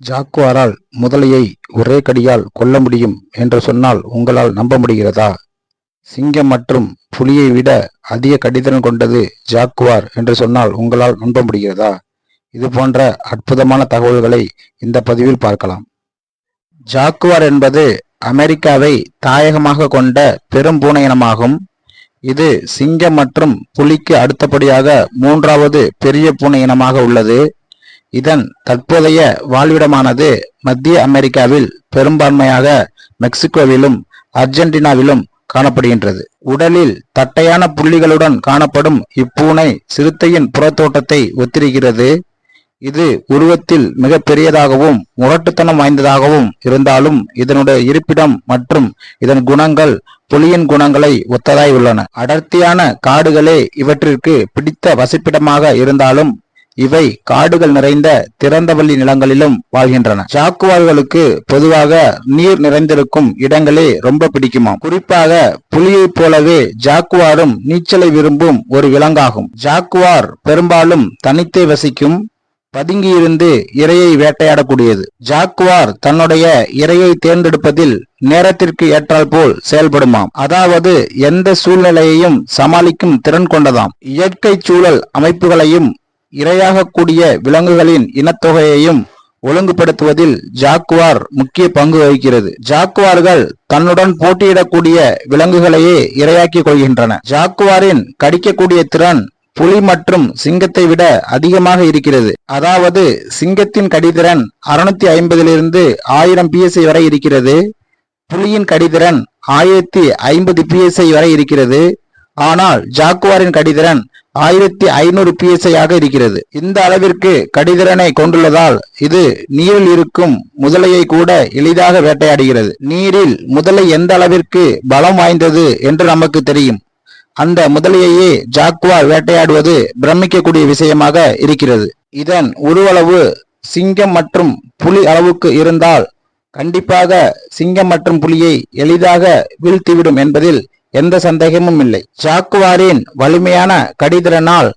ஜாக்குவாரால் முதலையை ஒரே கடியால் கொல்ல முடியும் என்று சொன்னால் உங்களால் நம்ப முடிகிறதா? சிங்கம் மற்றும் புலியை விட அதிக கடிதம் கொண்டது ஜாக்குவார் என்று சொன்னால் உங்களால் நம்ப முடிகிறதா? இது போன்ற அற்புதமான தகவல்களை இந்த பதிவில் பார்க்கலாம். ஜாக்குவார் என்பது அமெரிக்காவை தாயகமாக கொண்ட பெரும் பூனை இனமாகும் இது சிங்கம் மற்றும் புலிக்கு அடுத்தபடியாக மூன்றாவது பெரிய பூனை இனமாக உள்ளது. இதன் தற்போதைய வாழ்விடமானது மத்திய அமெரிக்காவில் பெரும்பான்மையாக மெக்சிகோவிலும் அர்ஜென்டினாவிலும் காணப்படுகின்றது. உடலில் தட்டையான புள்ளிகளுடன் காணப்படும் இப்பூனை சிறுத்தையின் புறத்தோட்டத்தை ஒத்திருக்கிறது. இது உருவத்தில் மிக பெரியதாகவும் முரட்டுத்தனம் வாய்ந்ததாகவும் இருந்தாலும் இதனுடைய இருப்பிடம் மற்றும் இதன் குணங்கள் புலியின் குணங்களை ஒத்ததாய் உள்ளன. அடர்த்தியான காடுகளே இவற்றிற்கு பிடித்த வசிப்பிடமாக இருந்தாலும் இவை காடுகள் நிறைந்த திறந்தவெளி நிலங்களிலும் வாழ்கின்றன. ஜாக்குவார்களுக்கு பொதுவாக நீர் நிறைந்திருக்கும் இடங்களே ரொம்ப பிடிக்குமாம். குறிப்பாக புலியைப் போலவே ஜாக்குவாரும் நீச்சலை விரும்பும் ஒரு விலங்காகும். ஜாக்குவார் பெரும்பாலும் தனித்தே வசிக்கும் பதுங்கியிருந்து இரையை வேட்டையாடக்கூடியது. ஜாக்குவார் தன்னுடைய இரையை தேர்ந்தெடுப்பதில் நேரத்திற்கு ஏற்றால் போல் செயல்படுமாம். அதாவது எந்த சூழ்நிலையையும் சமாளிக்கும் திறன் கொண்டதாம். இயற்கை சூழல் அமைப்புகளையும் இரையாகக்கூடிய விலங்குகளின் இனத்தொகையையும் ஒழுங்குபடுத்துவதில் ஜாக்குவார் முக்கிய பங்கு வகிக்கிறது. ஜாக்குவார்கள் தன்னுடன் போட்டியிடக்கூடிய விலங்குகளையே இரையாக்கிக் கொள்கின்றன. ஜாக்குவாரின் கடிக்கக்கூடிய திறன் புலி மற்றும் சிங்கத்தை விட அதிகமாக இருக்கிறது. அதாவது சிங்கத்தின் கடிதிறன் அறுநூத்தி ஐம்பதிலிருந்து ஆயிரம் பிஎஸ்ஐ வரை இருக்கிறது. புலியின் கடிதிறன் ஆயிரத்தி ஐம்பது பிஎஸ்ஐ வரை இருக்கிறது. ஆனால் ஜாக்குவாரின் கடிதிறன் ஆயிரத்தி ஐநூறு பிஎஸ்ஐயாக இருக்கிறது. இந்த அளவிற்கு கடிதிறனை கொண்டுள்ளதால் இது நீரில் இருக்கும் முதலையை கூட எளிதாக வேட்டையாடுகிறது. நீரில் முதலை எந்த அளவிற்கு பலம் வாய்ந்தது என்று நமக்கு தெரியும். அந்த முதலையையே ஜாக்குவார் வேட்டையாடுவது பிரமிக்கக்கூடிய விஷயமாக இருக்கிறது. இதன் உருவளவு சிங்கம் மற்றும் புலி அளவுக்கு இருந்தால் கண்டிப்பாக சிங்கம் மற்றும் புலியை எளிதாக வீழ்த்திவிடும் என்பதில் எந்த சந்தேகமும் இல்லை. ஜாக்குவாரின் வலிமையான கடிதிறனால்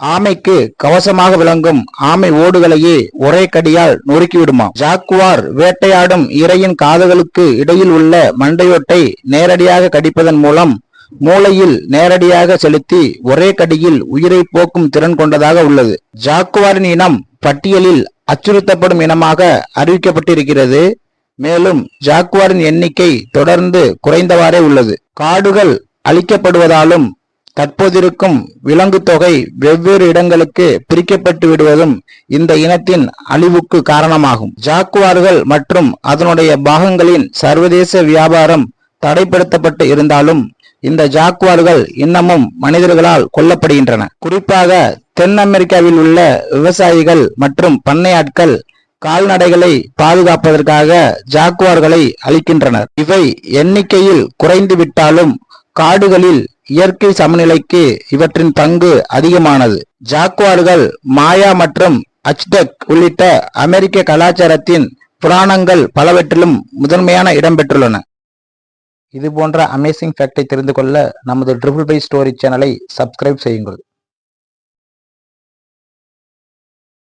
ஆமைக்கு கவசமாக விளங்கும் ஆமை ஓடுகளையே ஒரே கடியால் நொறுக்கிவிடுமாம் ஜாக்குவார் வேட்டையாடும் இரையின் காதுகளுக்கு இடையில் உள்ள மண்டையோட்டை நேரடியாக கடிப்பதன் மூலம் மூளையில் நேரடியாக செலுத்தி ஒரே கடியில் உயிரை போக்கும் திறன் கொண்டதாக உள்ளது. ஜாக்குவாரின் இனம் பட்டியலில் அச்சுறுத்தப்படும் இனமாக அறிவிக்கப்பட்டிருக்கிறது. மேலும் ஜாக்குவாரின் எண்ணிக்கை தொடர்ந்து குறைந்தவாறே உள்ளது. காடுகள் அழிக்கப்படுவதாலும் தற்போதிருக்கும் விலங்கு தொகை வெவ்வேறு இடங்களுக்கு பிரிக்கப்பட்டு விடுவதும் இந்த இனத்தின் அழிவுக்கு காரணமாகும். ஜாக்குவார்கள் மற்றும் அதனுடைய பாகங்களின் சர்வதேச வியாபாரம் தடைப்படுத்தப்பட்டு இருந்தாலும் இந்த ஜாக்குவார்கள் இன்னமும் மனிதர்களால் கொல்லப்படுகின்றன. குறிப்பாக தென் அமெரிக்காவில் உள்ள விவசாயிகள் மற்றும் பண்ணையாட்கள் கால்நடைகளை பாதுகாப்பதற்காக ஜாக்குவார்களை அளிக்கின்றனர் இவை எண்ணிக்கையில் குறைந்துவிட்டாலும் காடுகளில் இயற்கை சமநிலைக்கு இவற்றின் பங்கு அதிகமானது. ஜாக்குவார்கள் மாயா மற்றும் அச்டக் உள்ளிட்ட அமெரிக்க கலாச்சாரத்தின் புராணங்கள் பலவற்றிலும் முதன்மையான இடம் பெற்றுள்ளன. இது போன்ற அமேசிங் ஃபேக்டை தெரிந்து கொள்ள நமது ட்ரிபிள் பை ஸ்டோரி சேனலை சப்ஸ்கிரைப் செய்யுங்கள்.